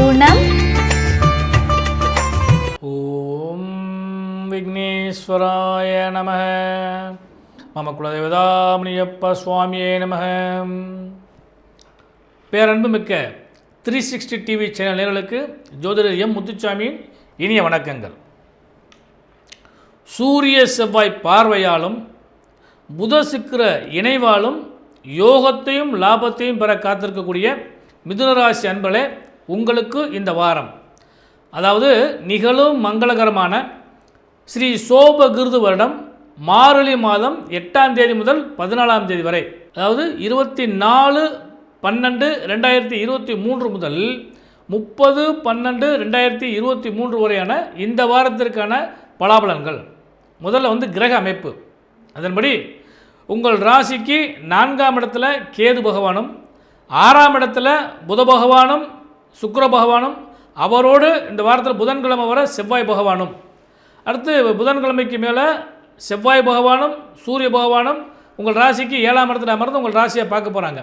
குணம் ஓம் விக்னேஸ்வராய நம. மம குலதேவதாமணியப்ப சுவாமியே நம. பேரன்பு மிக்க த்ரீ சிக்ஸ்டி டிவி சேனல் நேர்களுக்கு ஜோதிடர் எம் முத்துச்சாமியின் இனிய வணக்கங்கள். சூரிய செவ்வாய் பார்வையாலும் புத சுக்கிர இணைவாலும் யோகத்தையும் லாபத்தையும் பெற காத்திருக்கக்கூடிய மிதுனராசி அன்பளே உங்களுக்கு இந்த வாரம். அதாவது நிகழும் மங்களகரமான ஸ்ரீ சோபகிருது வருடம் மார்கழி மாதம் எட்டாம் தேதி முதல் பதினாலாம் தேதி வரை. அதாவது இருபத்தி நாலு பன்னெண்டு ரெண்டாயிரத்தி இருபத்தி மூன்று முதல் முப்பது பன்னெண்டு ரெண்டாயிரத்தி இருபத்தி மூன்று வரையான இந்த வாரத்திற்கான பலாபலன்கள். முதல்ல வந்து கிரக அமைப்பு. அதன்படி உங்கள் ராசிக்கு நான்காம் இடத்துல கேது பகவானும் ஆறாம் இடத்துல புத பகவானும் சுக்கர பகவானும் அவரோடு இந்த வாரத்தில் புதன்கிழமை வர செவ்வாய் பகவானும். அடுத்து புதன்கிழமைக்கு மேலே செவ்வாய் பகவானும் சூரிய பகவானும் உங்கள் ராசிக்கு ஏழாம் இடத்துல அமர்ந்து உங்கள் ராசியை பார்க்க போகிறாங்க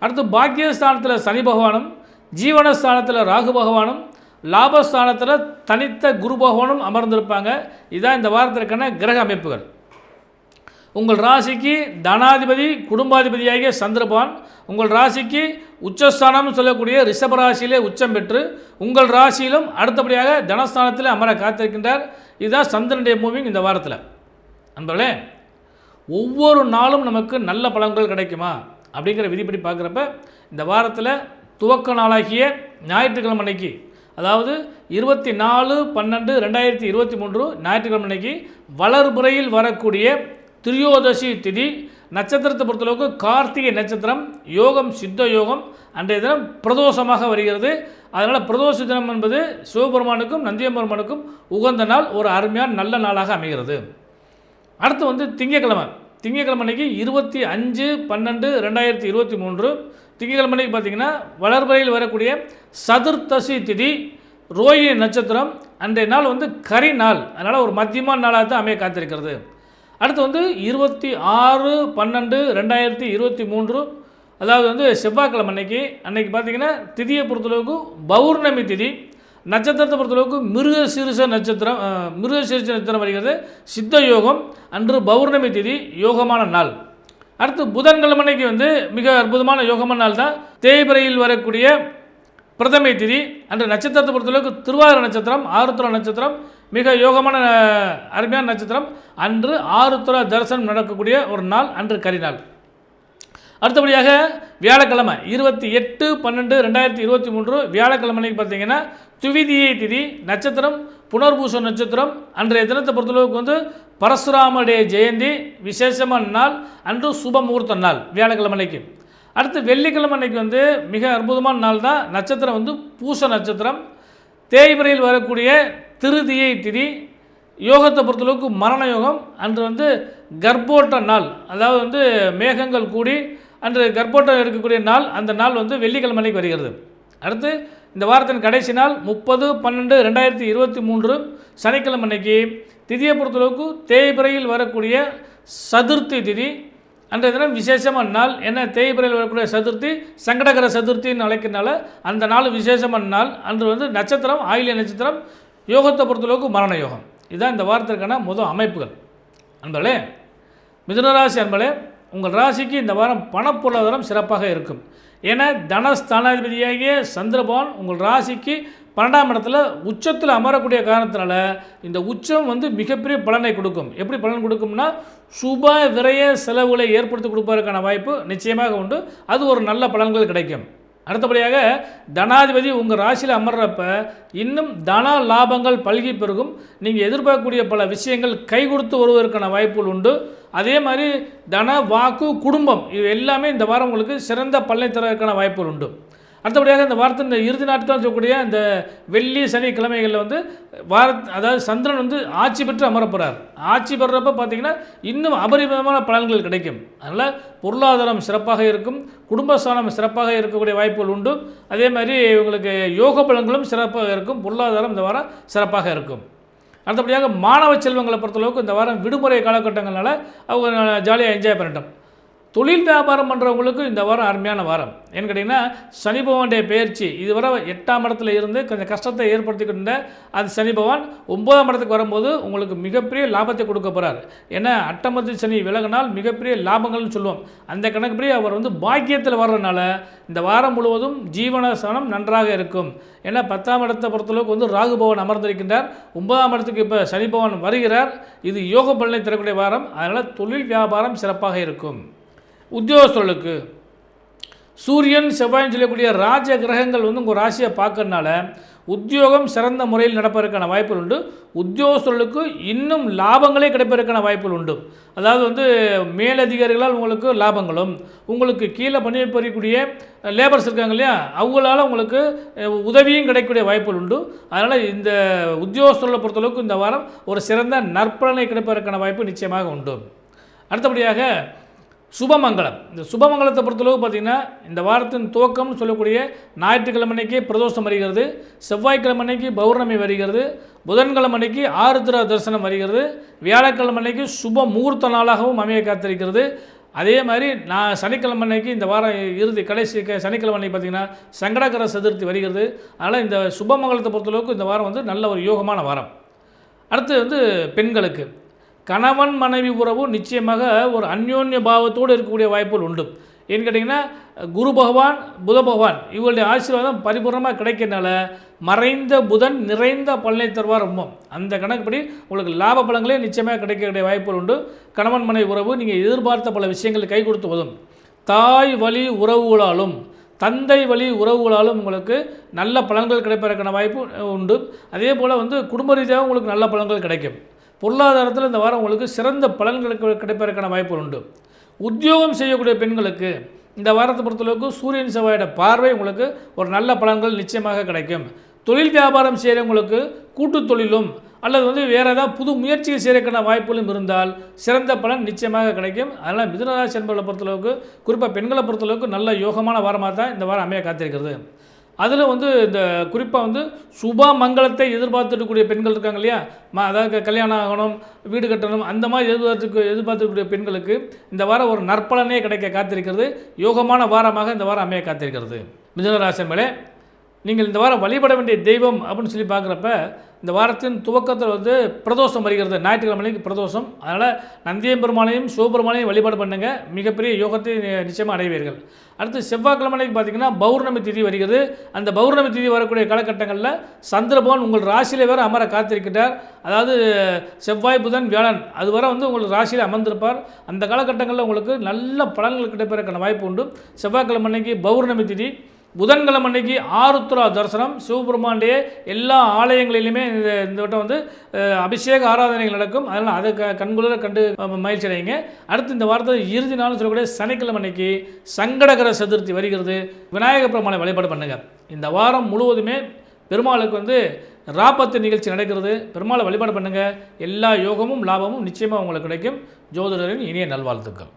அடுத்து பாக்கியஸ்தானத்தில் சனி பகவானும் ஜீவனஸ்தானத்தில் ராகு பகவானும் லாபஸ்தானத்தில் தனித்த குரு பகவானும் அமர்ந்திருப்பாங்க. இதுதான் இந்த வாரத்திற்கான கிரக அமைப்புகள். உங்கள் ராசிக்கு தனாதிபதி குடும்பாதிபதியாகிய சந்திரபான் உங்கள் ராசிக்கு உச்சஸ்தானம்னு சொல்லக்கூடிய ரிஷப ராசியிலே உச்சம் பெற்று உங்கள் ராசியிலும் அடுத்தபடியாக தனஸ்தானத்தில் அமர காத்திருக்கின்றார். இதுதான் சந்திரனுடைய மூவிங் இந்த வாரத்தில். நண்பர்களே ஒவ்வொரு நாளும் நமக்கு நல்ல பலன்கள் கிடைக்குமா? அப்படிங்கிற விதிப்படி பார்க்குறப்ப இந்த வாரத்தில் துவக்க நாளாகிய ஞாயிற்றுக்கிழமை அன்னைக்கு அதாவது இருபத்தி நாலு பன்னெண்டு ரெண்டாயிரத்தி இருபத்தி மூன்று ஞாயிற்றுக்கிழமை அன்னைக்கு வளர்புறையில் வரக்கூடிய திரியோதசி திதி நட்சத்திரத்தை பொறுத்தளவுக்கு கார்த்திகை நட்சத்திரம் யோகம் சித்த யோகம் அன்றைய தினம் பிரதோஷமாக வருகிறது. அதனால் பிரதோஷ தினம் என்பது சிவபெருமானுக்கும் நந்தியம்பெருமானுக்கும் உகந்த நாள் ஒரு அருமையான நல்ல நாளாக அமைகிறது. அடுத்து வந்து திங்கக்கிழமை. திங்கக்கிழமை அன்னைக்கு இருபத்தி அஞ்சு பன்னெண்டு ரெண்டாயிரத்தி இருபத்தி மூன்று. திங்கக்கிழமை அன்னைக்கு பார்த்தீங்கன்னா வளர்பறையில் வரக்கூடிய சதுர்த்தசி திதி ரோஹிணி நட்சத்திரம். அன்றைய நாள் வந்து கரி நாள். அதனால் ஒரு மத்தியமான நாளாக தான் அமைய காத்திருக்கிறது. அடுத்து வந்து இருபத்தி ஆறு பன்னெண்டு ரெண்டாயிரத்தி இருபத்தி மூன்று. அதாவது வந்து செவ்வாய்க்கிழமை அன்னைக்கு அன்னைக்கு பார்த்தீங்கன்னா திதியை பொறுத்தளவுக்கு பௌர்ணமி திதி நட்சத்திரத்தை பொறுத்தளவுக்கு மிருக சிறுச நட்சத்திரம் மிருக சிறுச நட்சத்திரம் வருகிறது. சித்த யோகம் அன்று பௌர்ணமி திதி யோகமான நாள். அடுத்து புதன்கிழமை அன்னைக்கு வந்து மிக அற்புதமான யோகமான நாள் தான் தேய்பிரையில் வரக்கூடிய பிரதமை திதி. அன்று நட்சத்திரத்தை பொறுத்தளவுக்கு திருவாரூர் நட்சத்திரம் ஆருத்ரா நட்சத்திரம் மிக யோகமான அருமையான நட்சத்திரம். அன்று ஆருத்ரா தரிசனம் நடக்கக்கூடிய ஒரு நாள் அன்று கரிநாள் அடுத்தபடியாக வியாழக்கிழமை இருபத்தி எட்டு பன்னெண்டு ரெண்டாயிரத்தி இருபத்தி மூன்று வியாழக்கிழமைக்கு பார்த்தீங்கன்னா துவிதியை திதி நட்சத்திரம் புனர்பூச நட்சத்திரம் அன்றைய தினத்தை பொறுத்தளவுக்கு வந்து பரசுராமடைய ஜெயந்தி விசேஷமான நாள் அன்று சுப முகூர்த்த நாள் வியாழக்கிழமைக்கு அடுத்து வெள்ளிக்கிழமை அன்னைக்கு வந்து மிக அற்புதமான நாள் தான் நட்சத்திரம் வந்து பூச நட்சத்திரம். தேய்பிரையில் வரக்கூடிய திருதியை திதி யோகத்தை பொறுத்தளவுக்கு மரண யோகம் அன்று வந்து கர்ப்போட்ட நாள் அதாவது வந்து மேகங்கள் கூடி அன்று கர்ப்போட்டம் எடுக்கக்கூடிய நாள் அந்த நாள் வந்து வெள்ளிக்கிழமைக்கு வருகிறது. அடுத்து இந்த வாரத்தின் கடைசி நாள் முப்பது பன்னெண்டு ரெண்டாயிரத்தி இருபத்தி மூன்று சனிக்கிழமை அன்னைக்கு. திதியை பொறுத்தளவுக்கு தேய்பிரையில் வரக்கூடிய சதுர்த்தி திதி அன்றைய தினம் விசேஷமான நாள் என்ன தேய்பிரையில் வரக்கூடிய சதுர்த்தி சங்கடகர சதுர்த்தின்னு அழைக்கிறனால அந்த நாள் விசேஷமான நாள் அன்று வந்து நட்சத்திரம் ஆயிலிய நட்சத்திரம் யோகத்தை பொறுத்தளவுக்கு மரண யோகம். இதுதான் இந்த வாரத்திற்கான முதல் அமைப்புகள். அன்பளே மிதுனராசி அன்பளே உங்கள் ராசிக்கு இந்த வாரம் பணப்பொருளாதாரம் சிறப்பாக இருக்கும். ஏன்னா தனஸ்தானாதிபதியாகிய சந்திரபவன் உங்கள் ராசிக்கு பன்னெண்டாம் இடத்துல உச்சத்தில் அமரக்கூடிய காரணத்தினால இந்த உச்சம் வந்து மிகப்பெரிய பலனை கொடுக்கும். எப்படி பலன் கொடுக்கும்னா சுப விரய செலவுகளை ஏற்படுத்தி கொடுப்பதற்கான வாய்ப்பு நிச்சயமாக உண்டு. அது ஒரு நல்ல பலன்கள் கிடைக்கும். அடுத்தபடியாக தனாதிபதி உங்கள் ராசியில் அமர்றப்ப இன்னும் தன லாபங்கள் பல்கி பெருகும். நீங்கள் எதிர்பார்க்கக்கூடிய பல விஷயங்கள் கை கொடுத்து வருவதற்கான வாய்ப்புகள் உண்டு. அதே மாதிரி தன வாக்கு குடும்பம் இது எல்லாமே இந்த வாரம் உங்களுக்கு சிறந்த பலனை தருவதற்கான வாய்ப்புகள் உண்டு. அடுத்தபடியாக இந்த வாரத்தின் இந்த இறுதி நாட்கள் சொல்லக்கூடிய இந்த வெள்ளி சனிக்கிழமைகளில் வந்து வார அதாவது சந்திரன் வந்து ஆட்சி பெற்று அமரப்படுறார் ஆட்சி பெறுறப்ப பார்த்திங்கன்னா இன்னும் அபரிமிதமான பலன்கள் கிடைக்கும். அதனால் பொருளாதாரம் சிறப்பாக இருக்கும் குடும்பஸ்தானம் சிறப்பாக இருக்கக்கூடிய வாய்ப்புகள் உண்டு. அதே மாதிரி இவங்களுக்கு யோக பலன்களும் சிறப்பாக இருக்கும் பொருளாதாரம் இந்த வாரம் சிறப்பாக இருக்கும். அடுத்தபடியாக மாணவ செல்வங்களை பொறுத்தளவுக்கு இந்த வாரம் விடுமுறை காலகட்டங்களால் அவங்க ஜாலியாக என்ஜாய் பண்ணட்டும். தொழில் வியாபாரம் பண்ணுறவங்களுக்கு இந்த வாரம் அருமையான வாரம். ஏன்னு கேட்டிங்கன்னா சனி பகவானுடைய பயிற்சி இதுவரை எட்டாம் இடத்துல இருந்து கொஞ்சம் கஷ்டத்தை ஏற்படுத்திக்கிட்டு அது சனி பகவான் ஒன்பதாம் இடத்துக்கு வரும்போது உங்களுக்கு மிகப்பெரிய லாபத்தை கொடுக்க போகிறார் ஏன்னா அட்டமத்து சனி விலகினால் மிகப்பெரிய லாபங்கள்னு சொல்லுவோம். அந்த கணக்குப்படி அவர் வந்து பாக்கியத்தில் வர்றதுனால இந்த வாரம் முழுவதும் ஜீவனசனம் நன்றாக இருக்கும். ஏன்னா பத்தாம் இடத்தை பொறுத்தளவுக்கு வந்து ராகு பவன் அமர்ந்திருக்கின்றார். ஒன்பதாம் இடத்துக்கு இப்போ சனி பவன் வருகிறார். இது யோக பலனை தரக்கூடிய வாரம். அதனால் தொழில் வியாபாரம் சிறப்பாக இருக்கும். உத்தியோகஸ்தர்களுக்கு. சூரியன் செவ்வாய்னு சொல்லக்கூடிய ராஜ கிரகங்கள் வந்து உங்கள் ராசியை பார்க்கறனால உத்தியோகம் சிறந்த முறையில் நடப்பதற்கான வாய்ப்புகள் உண்டு. உத்தியோகஸ்தர்களுக்கு இன்னும் லாபங்களே கிடைப்பதற்கான வாய்ப்புகள் உண்டு. அதாவது வந்து மேலதிகாரிகளால் உங்களுக்கு லாபங்களும் உங்களுக்கு கீழே பணிபுரியக்கூடிய லேபர்ஸ் இருக்காங்க இல்லையா அவங்களால உங்களுக்கு உதவியும் கிடைக்கக்கூடிய வாய்ப்புகள் உண்டு. அதனால் இந்த உத்தியோகஸ்தர்களை பொறுத்தளவுக்கு இந்த வாரம் ஒரு சிறந்த நற்பலனை கிடைப்பதற்கான வாய்ப்பு நிச்சயமாக உண்டு. அடுத்தபடியாக சுபமங்கலம். இந்த சுபமங்கலத்தை பொறுத்தளவு பார்த்திங்கன்னா இந்த வாரத்தின் துவக்கம்னு சொல்லக்கூடிய ஞாயிற்றுக்கிழமை அன்னைக்கு பிரதோஷம் வருகிறது செவ்வாய்க்கிழமைக்கு பௌர்ணமி வருகிறது புதன்கிழமை அன்னைக்கு ஆருத்ரா தரிசனம் வருகிறது வியாழக்கிழமை அன்னைக்கு சுப முகூர்த்த நாளாகவும் அமைய காத்திருக்கிறது. அதே மாதிரி நான் சனிக்கிழமை அன்னைக்கு இந்த வாரம் இறுதி கடைசி க- சனிக்கிழமை பார்த்திங்கன்னா சங்கடகர சதுர்த்தி வருகிறது. அதனால் இந்த சுபமங்கலத்தை பொறுத்தளவுக்கு இந்த வாரம் வந்து நல்ல ஒரு யோகமான வாரம். அடுத்து வந்து பெண்களுக்கு. கணவன் மனைவி உறவு நிச்சயமாக ஒரு அந்யோன்ய பாவத்தோடு இருக்கக்கூடிய வாய்ப்புகள் உண்டு. ஏன்னு கேட்டிங்கன்னா குரு பகவான் புத பகவான் இவங்களுடைய ஆசீர்வாதம் பரிபூர்ணமாக கிடைக்கிறனால மறைந்த புதன் நிறைந்த பலனை தருவார் ரொம்ப. அந்த கணக்குப்படி உங்களுக்கு லாப பலங்களே நிச்சயமாக கிடைக்கக்கூடிய வாய்ப்புகள் உண்டு. கணவன் மனைவி உறவு நீங்கள் எதிர்பார்த்த பல விஷயங்கள் கை கொடுத்து உதவும் தாய் வழி உறவுகளாலும் தந்தை வழி உறவுகளாலும் உங்களுக்கு நல்ல பலன்கள் கிடைப்பதற்கான வாய்ப்பு உண்டு. அதே போல் வந்து குடும்ப ரீதியாக உங்களுக்கு நல்ல பலன்கள் கிடைக்கும். பொருளாதாரத்தில் இந்த வாரம் உங்களுக்கு சிறந்த பலன்களுக்கு கிடைப்பதற்கான வாய்ப்புகள் உண்டு. உத்தியோகம் செய்யக்கூடிய பெண்களுக்கு இந்த வாரத்தை பொறுத்தளவுக்கு சூரியன் செவ்வாயோட பார்வை உங்களுக்கு ஒரு நல்ல பலன்கள் நிச்சயமாக கிடைக்கும். தொழில் வியாபாரம் செய்கிறவங்களுக்கு கூட்டு தொழிலும் அல்லது வந்து வேறு ஏதாவது புது முயற்சிகள் செய்கிறதுக்கான வாய்ப்புகளும் இருந்தால் சிறந்த பலன் நிச்சயமாக கிடைக்கும். அதனால் மிதுனராசி என்பவர்களை பொறுத்தளவுக்கு குறிப்பாக பெண்களை பொறுத்தளவுக்கு நல்ல யோகமான வாரமாக தான் இந்த வாரம் அமைய காத்திருக்கிறது. அதில் வந்து இந்த குறிப்பாக வந்து சுப மங்களத்தை எதிர்பார்த்துக்கூடிய பெண்கள் இருக்காங்க இல்லையா? ம அதாவது கல்யாணம் ஆகணும் வீடு கட்டணும் அந்த மாதிரி எதிர்பார்த்து எதிர்பார்த்துக்கூடிய பெண்களுக்கு இந்த வாரம் ஒரு நற்பலனே கிடைக்க காத்திருக்கிறது. யோகமான வாரமாக இந்த வாரம் அமைய காத்திருக்கிறது. மிதுனராசி மேலே நீங்கள் இந்த வாரம் வழிபட வேண்டிய தெய்வம் அப்படின்னு சொல்லி பார்க்குறப்ப இந்த வாரத்தின் துவக்கத்தில் வந்து பிரதோஷம் வருகிறது. ஞாயிற்றுக்கிழமைக்கு பிரதோஷம். அதனால் நந்தியம் பெருமானையும் சிவபெருமானையும் வழிபாடு பண்ணுங்கள் மிகப்பெரிய யோகத்தை நிச்சயமாக அடைவீர்கள். அடுத்து செவ்வாய்க்கிழமைக்கு பார்த்தீங்கன்னா பௌர்ணமி திதி வருகிறது. அந்த பௌர்ணமி திதி வரக்கூடிய காலகட்டங்களில் சந்திரபவன் உங்கள் ராசியில வேறு அமர காத்திருக்கிறார். அதாவது செவ்வாய் புதன் வியாழன் அது வரை வந்து உங்களுக்கு ராசியில் அமர்ந்திருப்பார். அந்த காலகட்டங்களில் உங்களுக்கு நல்ல பலன்கள் கிடைப்பதற்கான வாய்ப்பு உண்டு. செவ்வாய்க்கிழமை அன்னைக்கு பௌர்ணமி திதி. புதன்கிழமை அன்னைக்கு ஆருத்ரா தரிசனம் சிவபெருமாண்டே எல்லா ஆலயங்களிலுமே இந்த இந்த வட்டம் வந்து அபிஷேக ஆராதனைகள் நடக்கும். அதனால் அதை க கண்குளிர கண்டு மகிழ்ச்சி அடையுங்க. அடுத்து இந்த வாரத்தில் இறுதி நாள் சொல்லக்கூடிய சனிக்கிழமை அன்னைக்கு சங்கடகர சதுர்த்தி வருகிறது. விநாயகர் பெருமானை வழிபாடு பண்ணுங்கள் இந்த வாரம் முழுவதுமே பெருமாளுக்கு வந்து ராபத்து நிகழ்ச்சி நடக்கிறது. பெருமாளை வழிபாடு பண்ணுங்கள் எல்லா யோகமும் லாபமும் நிச்சயமாக உங்களுக்கு கிடைக்கும். ஜோதிடரின் இனிய நல்வாழ்த்துக்கள்.